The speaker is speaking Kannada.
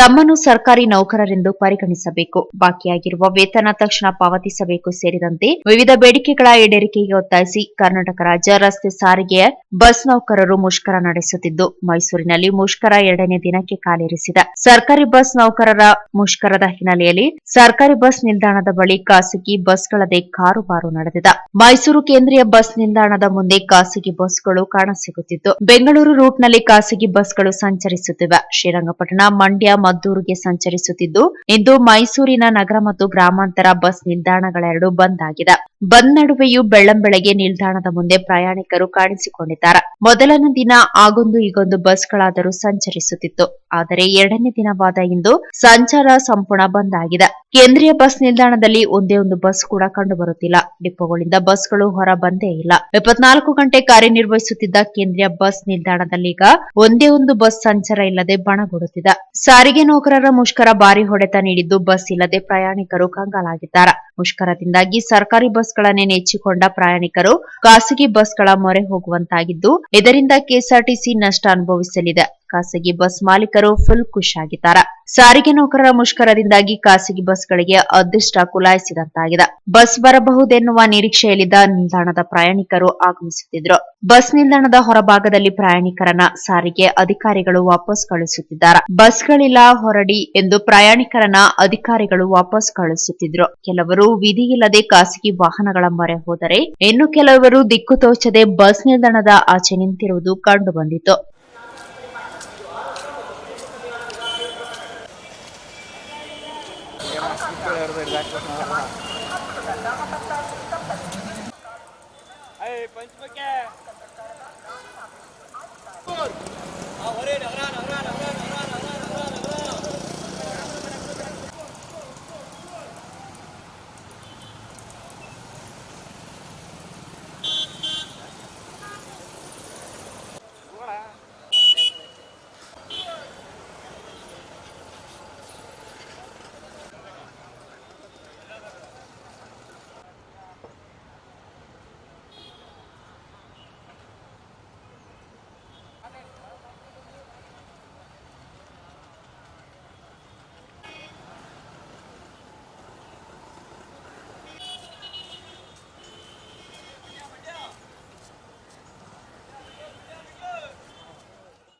ತಮ್ಮನ್ನು ಸರ್ಕಾರಿ ನೌಕರರೆಂದು ಪರಿಗಣಿಸಬೇಕು. ಬಾಕಿಯಾಗಿರುವ ವೇತನ ತಕ್ಷಣ ಪಾವತಿಸಬೇಕು ಸೇರಿದಂತೆ ವಿವಿಧ ಬೇಡಿಕೆಗಳ ಈಡೇರಿಕೆಗೆ ಒತ್ತಾಯಿಸಿ ಕರ್ನಾಟಕ ರಾಜ್ಯ ರಸ್ತೆ ಸಾರಿಗೆ ಬಸ್ ನೌಕರರು ಮುಷ್ಕರ ನಡೆಸುತ್ತಿದ್ದು, ಮೈಸೂರಿನಲ್ಲಿ ಮುಷ್ಕರ ಎರಡನೇ ದಿನಕ್ಕೆ ಕಾಲಿರಿಸಿದ ಸರ್ಕಾರಿ ಬಸ್ ನೌಕರರ ಮುಷ್ಕರದ ಹಿನ್ನೆಲೆಯಲ್ಲಿ ಸರ್ಕಾರಿ ಬಸ್ ನಿಲ್ದಾಣದ ಬಳಿ ಖಾಸಗಿ ಬಸ್ಗಳದೇ ಕಾರುಬಾರು ನಡೆದಿದ. ಮೈಸೂರು ಕೇಂದ್ರೀಯ ಬಸ್ ನಿಲ್ದಾಣದ ಮುಂದೆ ಖಾಸಗಿ ಬಸ್ಗಳು ಕಾಣಸಿಗುತ್ತಿದ್ದು, ಬೆಂಗಳೂರು ರೂಟ್ನಲ್ಲಿ ಖಾಸಗಿ ಬಸ್ಗಳು ಸಂಚರಿಸುತ್ತಿವೆ. ಶ್ರೀರಂಗಪಟ್ಟಣ, ಮಂಡ್ಯ ಮದ್ದೂರಿಗೆ ಸಂಚರಿಸುತ್ತಿದ್ದು ಇಂದು ಮೈಸೂರಿನ ನಗರ ಮತ್ತು ಗ್ರಾಮಾಂತರ ಬಸ್ ನಿಲ್ದಾಣಗಳೆರಡು ಬಂದ್ ಆಗಿದೆ ಬಂದ್ ನಡುವೆಯೂ ಬೆಳ್ಳಂಬೆಳಗ್ಗೆ ನಿಲ್ದಾಣದ ಮುಂದೆ ಪ್ರಯಾಣಿಕರು ಕಾಣಿಸಿಕೊಂಡಿದ್ದಾರೆ. ಮೊದಲನೇ ದಿನ ಆಗೊಂದು ಈಗೊಂದು ಬಸ್ಗಳಾದರೂ ಸಂಚರಿಸುತ್ತಿತ್ತು. ಆದರೆ ಎರಡನೇ ದಿನವಾದ ಇಂದು ಸಂಚಾರ ಸಂಪೂರ್ಣ ಬಂದ್ ಆಗಿದೆ. ಕೇಂದ್ರೀಯ ಬಸ್ ನಿಲ್ದಾಣದಲ್ಲಿ ಒಂದೇ ಒಂದು ಬಸ್ ಕೂಡ ಕಂಡುಬರುತ್ತಿಲ್ಲ. ಡಿಪೋಗಳಿಂದ ಬಸ್ಗಳು ಹೊರ ಬಂದೇ ಇಲ್ಲ. ಇಪ್ಪತ್ನಾಲ್ಕು ಗಂಟೆ ಕಾರ್ಯನಿರ್ವಹಿಸುತ್ತಿದ್ದ ಕೇಂದ್ರೀಯ ಬಸ್ ನಿಲ್ದಾಣದಲ್ಲೀಗ ಒಂದೇ ಒಂದು ಬಸ್ ಸಂಚಾರ ಇಲ್ಲದೆ ಬಣಗುಡುತ್ತಿದೆ. ಸಾರಿಗೆ ನೌಕರರ ಮುಷ್ಕರ ಭಾರಿ ಹೊಡೆತ ನೀಡಿದ್ದು ಬಸ್ ಇಲ್ಲದೆ ಪ್ರಯಾಣಿಕರು ಕಂಗಾಲಾಗಿದ್ದಾರೆ. ಮುಷ್ಕರದಿಂದಾಗಿ ಸರ್ಕಾರಿ ಬಸ್ಗಳನ್ನೇ ನೆಚ್ಚಿಕೊಂಡ ಪ್ರಯಾಣಿಕರು ಖಾಸಗಿ ಬಸ್ಗಳ ಮೊರೆ ಹೋಗುವಂತಾಗಿದ್ದು ಇದರಿಂದ ಕೆಎಸ್ಆರ್ಟಿಸಿ ನಷ್ಟ ಅನುಭವಿಸಲಿದೆ. ಖಾಸಗಿ ಬಸ್ ಮಾಲೀಕರು ಫುಲ್ ಖುಷಿಯಾಗಿದ್ದಾರೆ. ಸಾರಿಗೆ ನೌಕರರ ಮುಷ್ಕರದಿಂದಾಗಿ ಖಾಸಗಿ ಬಸ್ಗಳಿಗೆ ಅದೃಷ್ಟ ಕುಲಾಯಿಸಿದಂತಾಗಿದೆ. ಬಸ್ ಬರಬಹುದೆನ್ನುವ ನಿರೀಕ್ಷೆಯಲ್ಲಿದ್ದ ನಿಲ್ದಾಣದ ಪ್ರಯಾಣಿಕರು ಆಗಮಿಸುತ್ತಿದ್ರು ಬಸ್ ನಿಲ್ದಾಣದ ಹೊರಭಾಗದಲ್ಲಿ ಪ್ರಯಾಣಿಕರನ್ನ ಸಾರಿಗೆ ಅಧಿಕಾರಿಗಳು ವಾಪಸ್ ಕಳುಹಿಸುತ್ತಿದ್ದಾರೆ. ಬಸ್ಗಳಿಲ್ಲ ಹೊರಡಿ ಎಂದು ಪ್ರಯಾಣಿಕರನ್ನ ಅಧಿಕಾರಿಗಳು ವಾಪಸ್ ಕಳುಹಿಸುತ್ತಿದ್ರು. ಕೆಲವರು ವಿಧಿ ಇಲ್ಲದೆ ಖಾಸಗಿ ವಾಹನಗಳ ಮೊರೆ ಹೋದರೆ, ಇನ್ನು ಕೆಲವರು ದಿಕ್ಕು ತೋಚದೆ ಬಸ್ ನಿಲ್ದಾಣದ ಆಚೆ ನಿಂತಿರುವುದು ಕಂಡು ಬಂದಿತು पंचमुखे